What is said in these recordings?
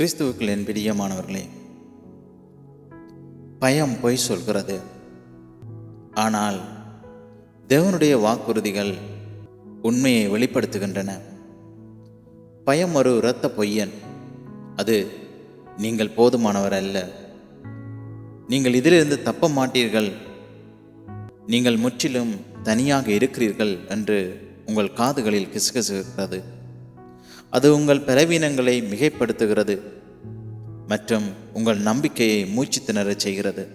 கிறிஸ்துவுக்குள் என் பிரியமானவர்களே பயம் பொய் சொல்கிறது. ஆனால் தேவனுடைய வாக்குறுதிகள் உண்மையை வெளிப்படுத்துகின்றன. பயம் ஒரு இரத்த பொய்யன். அது நீங்கள் போதுமானவர் அல்ல. நீங்கள் இதிலிருந்து தப்ப மாட்டீர்கள். நீங்கள் முற்றிலும் தனியாக இருக்கிறீர்கள் என்று உங்கள் காதுகளில் கிசுகிசுகிறது. அது உங்கள் பலவீனங்களை மிகைப்படுத்துகிறது மற்றும் உங்கள் நம்பிக்கையை மூச்சு திணறச் செய்கிறது.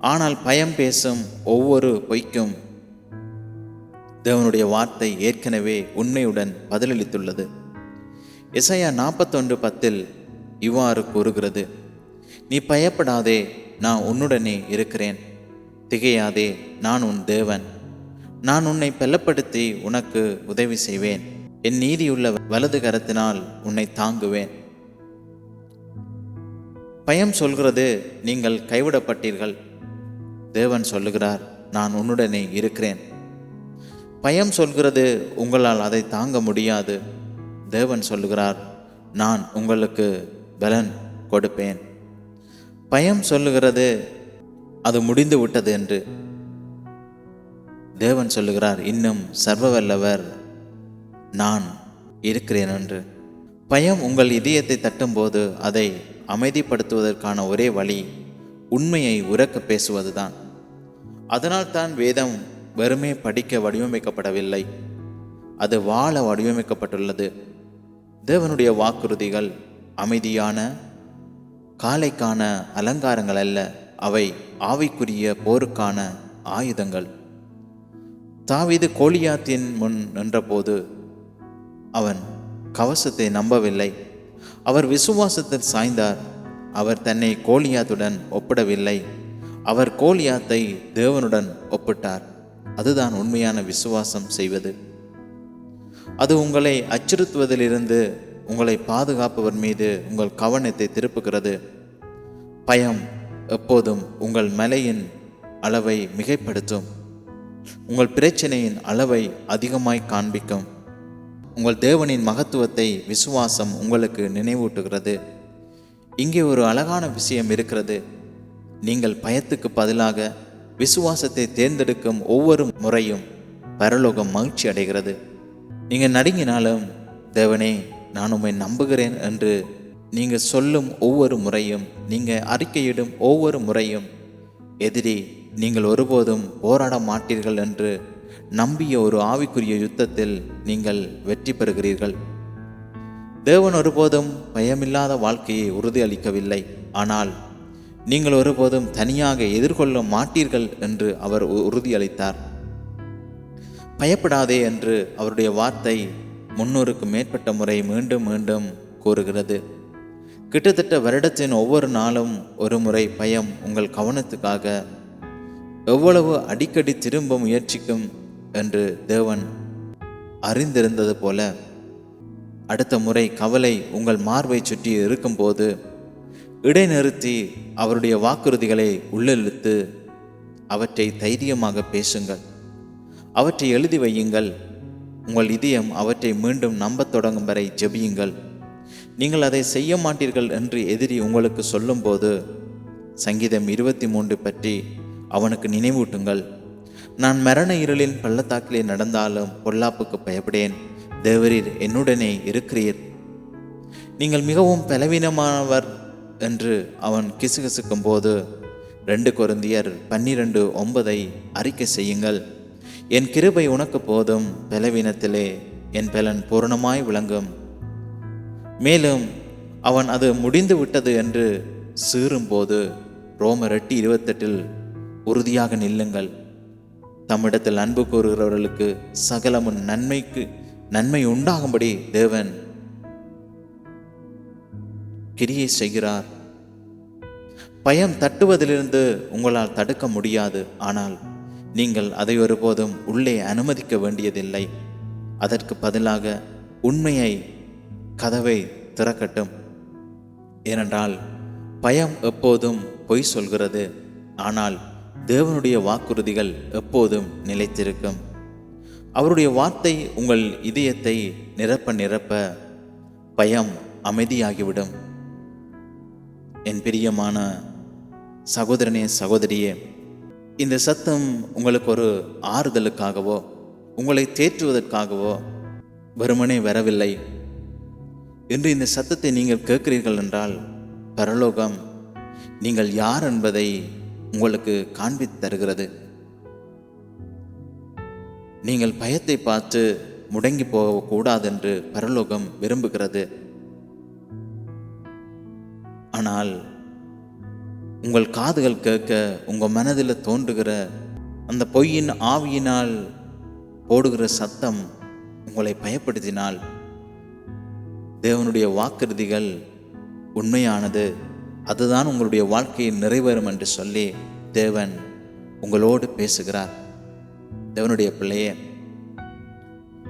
ஆனால் பயம் பேசும் ஒவ்வொரு பொய்க்கும் தேவனுடைய வார்த்தை ஏற்கனவே உண்மையுடன் பதிலளித்துள்ளது. இசையா நாற்பத்தொன்று பத்தில் இவ்வாறு கூறுகிறது. நீ பயப்படாதே நான் உன்னுடனே இருக்கிறேன். திகையாதே நான் உன் தேவன். நான் உன்னை பெல்லப்படுத்தி உனக்கு உதவி செய்வேன். என் நீதியுள்ள வலது கரத்தினால் உன்னை தாங்குவேன். பயம் சொல்கிறது நீங்கள் கைவிடப்பட்டீர்கள். தேவன் சொல்லுகிறார் நான் உன்னுடனே இருக்கிறேன். பயம் சொல்கிறது உங்களால் அதை தாங்க முடியாது. தேவன் சொல்லுகிறார் நான் உங்களுக்கு பலன் கொடுப்பேன். பயம் சொல்லுகிறது அது முடிந்து விட்டது என்று. தேவன் சொல்லுகிறார் இன்னும் சர்வவல்லவர் நான் இருக்கிறேன் என்று. பயம் உங்கள் இதயத்தை தட்டும்போது அதை அமைதிப்படுத்துவதற்கான ஒரே வழி உண்மையை உறக்க பேசுவதுதான். அதனால் தான் வேதம் வெறுமே படிக்க வடிவமைக்கப்படவில்லை. அது வாழ வடிவமைக்கப்பட்டுள்ளது. தேவனுடைய வாக்குறுதிகள் அமைதியான காலைக்கான அலங்காரங்கள் அல்ல அவை ஆவிக்குரிய போருக்கான ஆயுதங்கள். தாவிது கோலியாத்தின் முன் நின்றபோது அவன் கவசத்தை நம்பவில்லை. அவர் விசுவாசத்தில் சாய்ந்தார். அவர் தன்னை கோலியாத்துடன் ஒப்பிடவில்லை. அவர் கோலியாத்தை தேவனுடன் ஒப்பிட்டார். அதுதான் உண்மையான விசுவாசம் செய்வது. அது உங்களை அச்சுறுத்துவதிலிருந்து உங்களை பாதுகாப்பவர் மீது உங்கள் கவனத்தை திருப்புகிறது. பயம் எப்போதும் உங்கள் மலையின் அளவை மிகைப்படுத்தும். உங்கள் பிரச்சனையின் அளவை அதிகமாய் காண்பிக்கும். உங்கள் தேவனின் மகத்துவத்தை விசுவாசம் உங்களுக்கு நினைவூட்டுகிறது. இங்கே ஒரு அழகான விஷயம் இருக்கிறது. நீங்கள் பயத்துக்கு பதிலாக விசுவாசத்தை தேர்ந்தெடுக்கும் ஒவ்வொரு முறையும் பரலோகம் மகிழ்ச்சி அடைகிறது. நீங்கள் நடுங்கினாலும் தேவனே நான் உம்மை நம்புகிறேன் என்று நீங்கள் சொல்லும் ஒவ்வொரு முறையும் நீங்கள் அறிக்கையிடும் ஒவ்வொரு முறையும் எதிரி நீங்கள் ஒருபோதும் போராட மாட்டீர்கள் என்று நம்பிய ஒரு ஆவிக்குரிய யுத்தத்தில் நீங்கள் வெற்றி பெறுகிறீர்கள். தேவன் ஒருபோதும் பயமில்லாத வாழ்க்கையை உறுதியளிக்கவில்லை. ஆனால் நீங்கள் ஒருபோதும் தனியாக எதிர்கொள்ள மாட்டீர்கள் என்று அவர் உ- உறுதியளித்தார். பயப்படாதே என்று அவருடைய வார்த்தை முன்னூறுக்கு மேற்பட்ட முறை மீண்டும் மீண்டும் கூறுகிறது. கிட்டத்தட்ட வருடத்தின் ஒவ்வொரு நாளும் ஒரு முறை பயம் உங்கள் கவனத்துக்காக எவ்வளவு அடிக்கடி திரும்ப முயற்சிக்கும் என்று தேவன் அறிந்திருந்தது போல அடுத்த முறை கவலை உங்கள் மார்பை சுற்றி இருக்கும்போது இடைநிறுத்தி அவருடைய வாக்குறுதிகளை உள்ளிழுத்து அவற்றை தைரியமாக பேசுங்கள். அவற்றை எழுதி வையுங்கள். உங்கள் இதயம் அவற்றை மீண்டும் நம்பத் தொடங்கும் வரை ஜெபியுங்கள். நீங்கள் அதை செய்ய மாட்டீர்கள் என்று எதிரி உங்களுக்கு சொல்லும்போது சங்கீதம் இருபத்தி மூன்று பற்றி அவனுக்கு நினைவூட்டுங்கள். நான் மரண இருளின் பள்ளத்தாக்கிலே நடந்தாலும் பொல்லாப்புக்கு பயப்படேன். தேவரீர் என்னுடனே இருக்கிறீர். நீங்கள் மிகவும் பலவீனமானவர் என்று அவன் கிசுகிசுக்கும் போது ரெண்டு குருந்தியர் பன்னிரண்டு ஒன்பதை அறிக்கை செய்யுங்கள். என் கிருபை உனக்கு போதும் பலவீனத்திலே என் பலன் பூரணமாய் விளங்கும். மேலும் அவன் அது முடிந்து விட்டது என்று சீறும்போது ரோமர் எட்டு இருபத்தெட்டில் உறுதியாக நில்லுங்கள். தம்மிடத்தில் அன்பு கூறுகிறவர்களுக்கு சகலமும் நன்மைக்கு நன்மை உண்டாகும்படி தேவன் கிரியை செய்கிறார். பயம் தட்டுவதிலிருந்து உங்களால் தடுக்க முடியாது. ஆனால் நீங்கள் அதை ஒருபோதும் உள்ளே அனுமதிக்க வேண்டியதில்லை. அதற்கு பதிலாக உண்மையை கதவை திறக்கட்டும். ஏனென்றால் பயம் எப்போதும் பொய் சொல்கிறது. ஆனால் தேவனுடைய வாக்குறுதிகள் எப்போதும் நிலைத்திருக்கும். அவருடைய வார்த்தை உங்கள் இதயத்தை நிரப்ப நிரப்ப பயம் அமைதியாகிவிடும். என் பிரியமான சகோதரனே சகோதரியே இந்த சத்தம் உங்களுக்கு ஒரு ஆறுதலுக்காகவோ உங்களை தேற்றுவதற்காகவோ வெறுமனே வரவில்லை. என்று இந்த சத்தத்தை நீங்கள் கேட்கிறீர்கள் என்றால் பரலோகம் நீங்கள் யார் என்பதை உங்களுக்கு காண்பித்து தருகிறது. நீங்கள் பயத்தை பார்த்து முடங்கி போகக்கூடாது என்று பரலோகம் விரும்புகிறது. ஆனால் உங்கள் காதுகள் கேட்க உங்கள் மனதில் தோன்றுகிற அந்த பொய்யின் ஆவியினால் போடுகிற சத்தம் உங்களை பயப்படுத்தினால் தேவனுடைய வாக்குறுதிகள் உண்மையானது. அதுதான் உங்களுடைய வாழ்க்கையில் நிறைவேறும் என்று சொல்லி தேவன் உங்களோடு பேசுகிறார். தேவனுடைய பிள்ளையே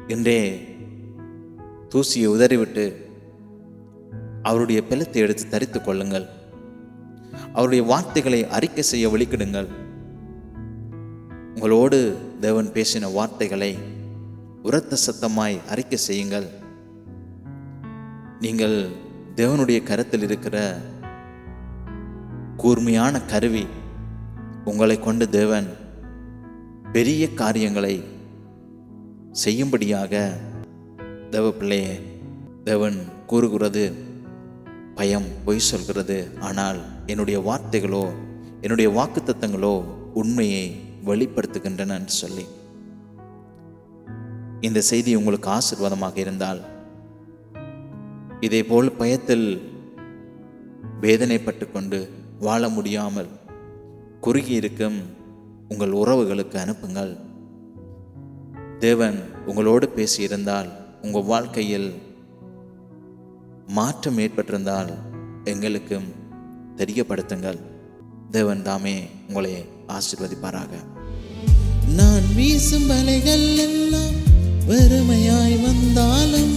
இன்றே தூசியை உதறிவிட்டு அவருடைய பிளத்தை எடுத்து தரித்து கொள்ளுங்கள். அவருடைய வார்த்தைகளை அறிக்கை செய்ய வெளிக்கிடுங்கள் உங்களோடு தேவன் பேசின வார்த்தைகளை உரத்த சத்தமாய் அறிக்கை செய்யுங்கள். நீங்கள் தேவனுடைய கரத்தில் இருக்கிற கூர்மையான கருவி உங்களை கொண்டு தேவன் பெரிய காரியங்களை செய்யும்படியாக தேவ பிள்ளையே தேவன் கூறுகிறது பயம் பொய் சொல்கிறது. ஆனால் என்னுடைய வார்த்தைகளோ என்னுடைய வாக்குத்தத்தங்களோ உண்மையை வெளிப்படுத்துகின்றன சொல்லி. இந்த செய்தி உங்களுக்கு ஆசிர்வாதமாக இருந்தால் இதேபோல் பயத்தில் வேதனைப்பட்டு கொண்டு வாழ முடியாமல் குறுகி இருக்கும் உங்கள் உறவுகளுக்கு அனுப்புங்கள். தேவன் உங்களோடு பேசியிருந்தால் உங்கள் வாழ்க்கையில் மாற்றம் ஏற்பட்டிருந்தால் எங்களுக்கும் தெரியப்படுத்துங்கள். தேவன் தாமே உங்களை ஆசிர்வதிப்பாராக. நான் வீசும் வலைகள் எல்லாம் வெறுமையாய் வந்தாலும்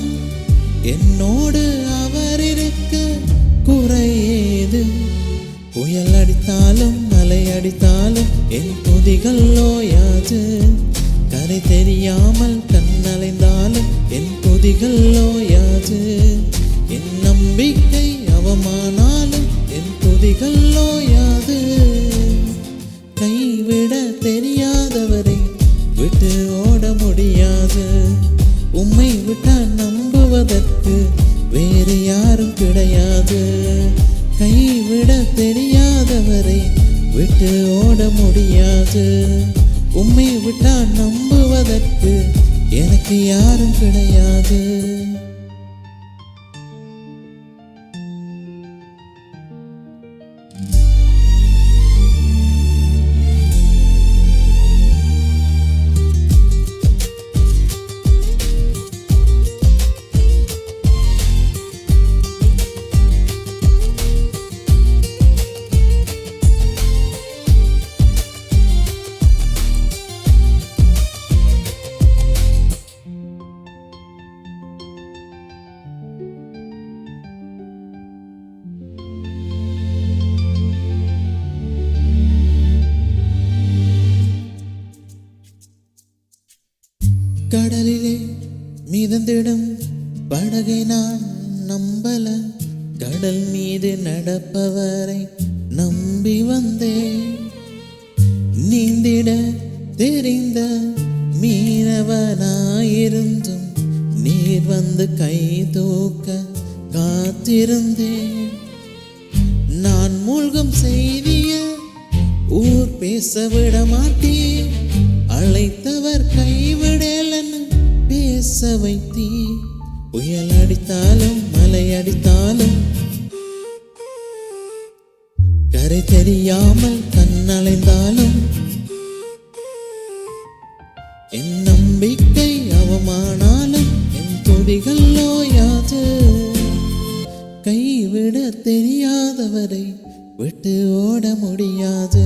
என்னோடு அவர் இருக்க குறையேது புயல் அடித்தாலும் மலை அடித்தாலும் என் துதிகள் ஓயாது கரை தெரியாமல் கண்ணலைந்தாலும் என் துதிகள் ஓயாது என் நம்பிக்கை அவமானாலும் என் துதிகள் ஓயாது கைவிட தெரியாதவரை விட்டு ஓட முடியாது. உம்மை விட்டால் நம்புவதற்கு வேறு யாரும் கிடையாது. கை தெரியாதவரை விட்டு ஓட முடியாது. உம்மை விட்டா நம்புவதற்கு எனக்கு யாரும் கிடையாது. கடலிலே மிதந்திடும் படகை நான் நம்பல. கடல் மீது நடப்பவரை நம்பி வந்தேன். நீந்திட தெரிந்த மீனவனாயிருந்தும் நீர் வந்து கை தூக்க காத்திருந்தேன். நான் மூழ்கும் செய்திய ஊர் பேச விட மாட்டேன். கரை தெரியாமல் தன்னலைந்தாலும் என் நம்பிக்கை அவமானாலும் என் துடிகள் நோயாது. கைவிட தெரியாதவரை விட்டு ஓட முடியாது.